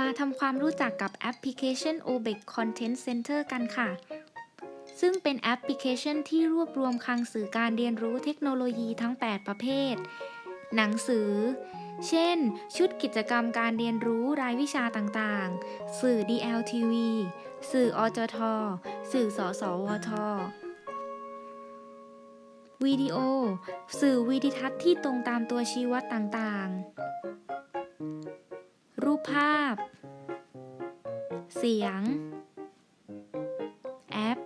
มาทำความรู้จักกับแอปพลิเคชัน OBEC Content Center กันค่ะ ซึ่งเป็นแอปพลิเคชันที่รวบรวมคลังสื่อการเรียนรู้เทคโนโลยีทั้ง 8 ประเภท หนังสือ เช่น ชุดกิจกรรมการเรียนรู้รายวิชาต่างๆ สื่อ DLTV สื่ออจท สื่อสสวทวิดีโอ สื่อวิดิทัศน์ที่ตรงตามตัวชี้วัดต่างๆาพ เสียง แอป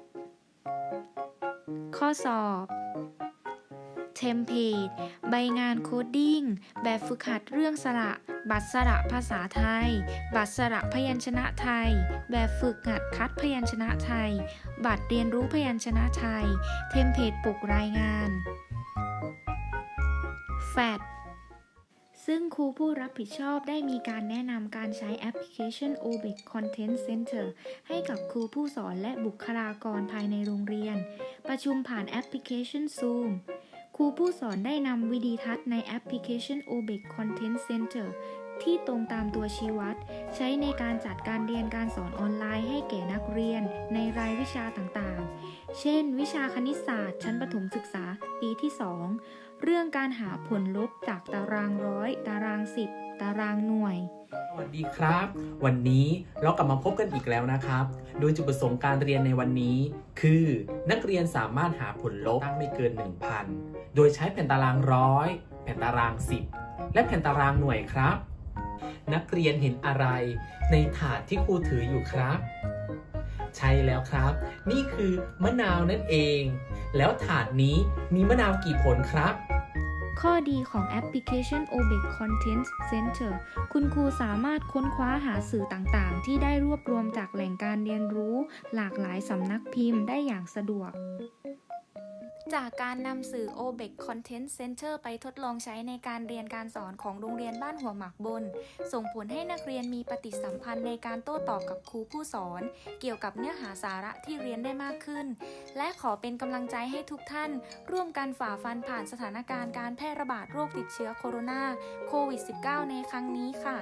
ข้อสอบเทมเพลตใบงานโคดดิ้ง แบบฝึกหัดเรื่องสระ บัตรสระภาษาไทย บัตรสระพยัญชนะไทย แบบฝึกหัดคัดพยัญชนะไทย บัตรเรียนรู้พยัญชนะไทย เทมเพลตปลุกรายงาน แฟด ซึ่งครูผู้รับผิดชอบได้มีการแนะนำการใช้แอปพลิเคชัน OBEC Content Center ให้กับครูผู้สอนและบุคลากรภายในโรงเรียน ประชุมผ่านแอปพลิเคชัน Zoom ครูผู้สอนได้นำวิดีทัศน์ในแอปพลิเคชัน OBEC Content Center ที่ตรงตามตัวชี้วัด ใช้ในการจัดการเรียนการสอนออนไลน์ให้แก่นักเรียน ในรายวิชาต่างๆ เช่น วิชาคณิตศาสตร์ ชั้นประถมศึกษาปีที่ 2 เรื่องการหาผลลบจากตารางร้อย ตารางสิบตารางหน่วยสวัสดีครับ วันนี้เรากลับมาพบกันอีกแล้วนะครับ โดยจุดประสงค์การเรียนในวันนี้ คือนักเรียนสามารถหาผลลบตั้งไม่เกิน 1,000 โดยใช้แผ่นตารางร้อยแผ่นตาราง 10 และแผ่นตารางหน่วยครับ นักเรียนเห็นอะไร ในถาดที่ครูถืออยู่ครับ ใช่แล้วครับ นี่คือมะนาวนั่นเอง แล้วถาดนี้มีมะนาวกี่ผลครับ ข้อดีของแอปพลิเคชัน OBEC Content Center คุณครูสามารถค้นคว้าหาสื่อต่างๆ ที่ได้รวบรวมจากแหล่งการเรียนรู้ หลากหลายสำนักพิมพ์ได้อย่างสะดวก จากการนำสื่อ OBEC Content Center ไปทดลองใช้ในการเรียนการสอนของโรงเรียนบ้านหัวหมากบน ส่งผลให้นักเรียนมีปฏิสัมพันธ์ในการโต้ตอบกับครูผู้สอน เกี่ยวกับเนื้อหาสาระที่เรียนได้มากขึ้น และขอเป็นกำลังใจให้ทุกท่าน ร่วมกันฝ่าฟันผ่านสถานการณ์การแพร่ระบาดโรคติดเชื้อโคโรนาโควิด -19 ในครั้งนี้ค่ะ